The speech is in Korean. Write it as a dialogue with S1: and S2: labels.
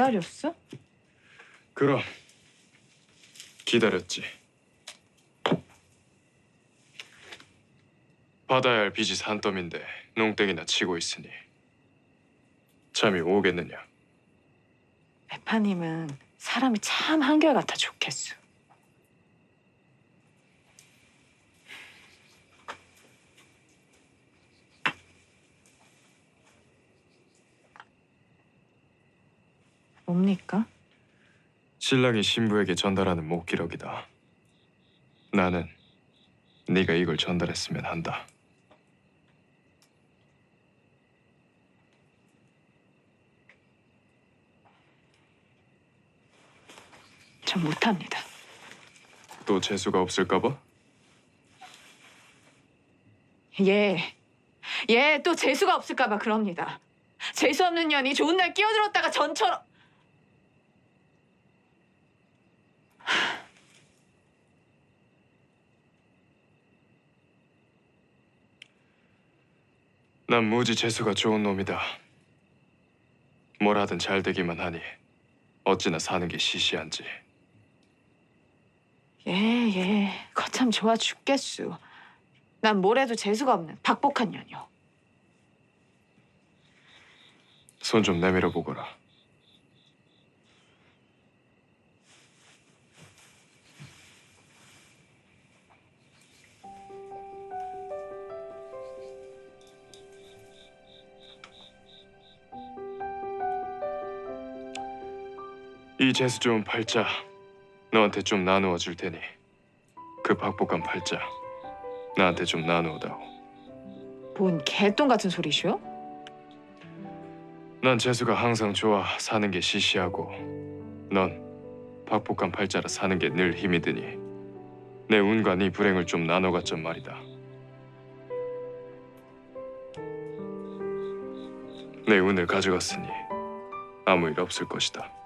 S1: 기다렸어?
S2: 그럼 기다렸지. 받아야 할 빚이 산더미인데 농땡이나 치고 있으니 잠이 오겠느냐?
S1: 매파님은 사람이 참 한결같아 좋겠어. 뭡니까?
S2: 신랑이 신부에게 전달하는 목기록이다. 나는 네가 이걸 전달했으면 한다.
S1: 전 못합니다.
S2: 또 재수가 없을까 봐?
S1: 예. 예, 또 재수가 없을까봐 그럽니다. 재수 없는 년이 좋은 날 끼어들었다가 전처럼.
S2: 난 무지 재수가 좋은 놈이다. 뭘 하든 잘 되기만 하니 어찌나 사는 게 시시한지.
S1: 예, 예. 거참 좋아 죽겠수. 난 뭐래도 재수가 없는 박복한 년이요.
S2: 손좀 내밀어 보거라. 이 재수 좋은 팔자 너한테 좀 나누어 줄 테니 그 박복한 팔자 나한테 좀 나누어다오.
S1: 뭔 개똥 같은 소리시오?
S2: 난 재수가 항상 좋아 사는 게 시시하고 넌 박복한 팔자라 사는 게 늘 힘이 드니 내 운과 네 불행을 좀 나눠갔단 말이다. 내 운을 가져갔으니 아무 일 없을 것이다.